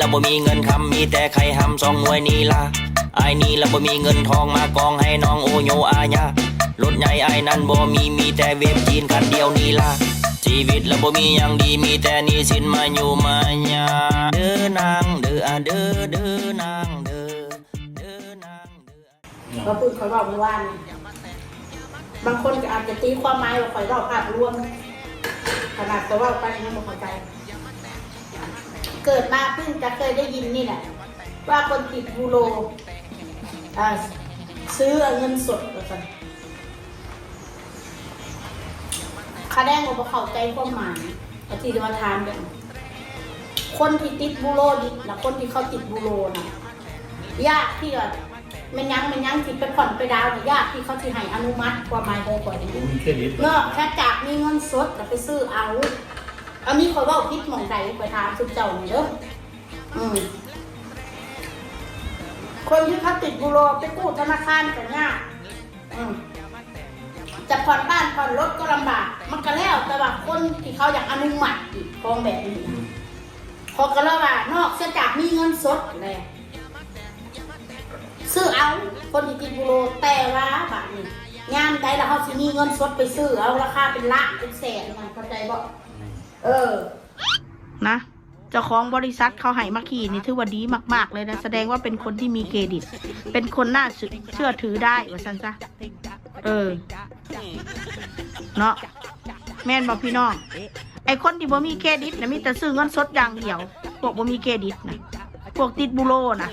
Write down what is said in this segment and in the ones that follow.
ละบ่มีเงินคำมีแต่ไข่หำสองหวยนี่ละไอ้นี่ละบ่มีเงินทองมากองให้น้องโอโยอาญารถใหญ่ไอ้นั้นบ่มีมีแต่เว็บจีนคันเดียวนี่ละชีวิตละบ่มีอย่างดีมีแต่นี่สินมาอยู่มาญาเด้อนางเด้อเด้อเด้อนางเด้อเด้อนางเด้อเราพูดคอยบอกเมื่อวานบางคนอาจจะตีความหมายว่าคอยบอกภาพรวมขนาดตัวว่าไปยังไม่เข้าใจ เกิดมาเพิ่งจะเคยได้ยินนี่แหละว่าคนติดบูโรอ่าซื้อเอาเงินสดแล้วกันคาแดงว่าเข้าใจความหมายแต่ที่จะมาทานกันคนที่ติดบูโรดิและคนที่เขาติดบูโรน่ะยากที่จะมันยังมันยังจิตไปผ่อนไปดาวน์เนี่ยยากที่เขาที่ให้อนุมัติความหมายของก่อนผมมีเครดิตเนาะแค่จากมีเงินสดแล้วไปซื้อเอา อันนี้เขาเว่าพิษหมองใดไปถามสุดเจ้าหน่อยเด้ออืมคนที่เขาติดบูโรไปกู้ธนาคารก็ยากอืมจะผ่อนบ้านผ่อนรถก็ลำบาก มันก็แล้วแต่ว่าคนที่เขาอยากอนุมัติอีกของแบบนี้นะเขาก็เลยว่านอกเสียจากมีเงินสดเลยซื้อเอาคนที่ติดบูโรแต่ว่าบาทนี้งานใดแล้วเขาสิมีเงินสดไปซื้อเอาราคาเป็นล้านเป็นแสนมันเข้าใจบ่ เออ นะเจ้าของบริษัทเขาให้มาขี่นี่ถือว่าดีมาก ๆ เลยนะ แสดงว่าเป็นคนที่มีเครดิต เป็นคนน่าเชื่อถือได้ว่าซันซะเออ เนาะแม่นบอกพี่น้อง ไอคนที่บ่มีเครดิตนะมีแต่ซื้อเงินสดอย่างเดียวพวกบ่มีเครดิตนะพวกติดบุโรนะ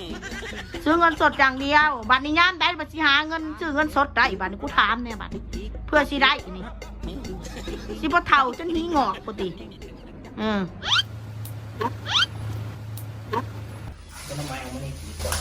ซื้อเงินสดอย่างเดียวบัตรนี้ย่ามได้บัตรสิหาเงินซื้อเงินสดได้บัตรนี้กูถามเนี่ยบัตรเพื่อสิได้นี่ สิบ่เท่าจนหีงอกปกติอืม ก็ทำไมเอามาในี่กี่ก่อน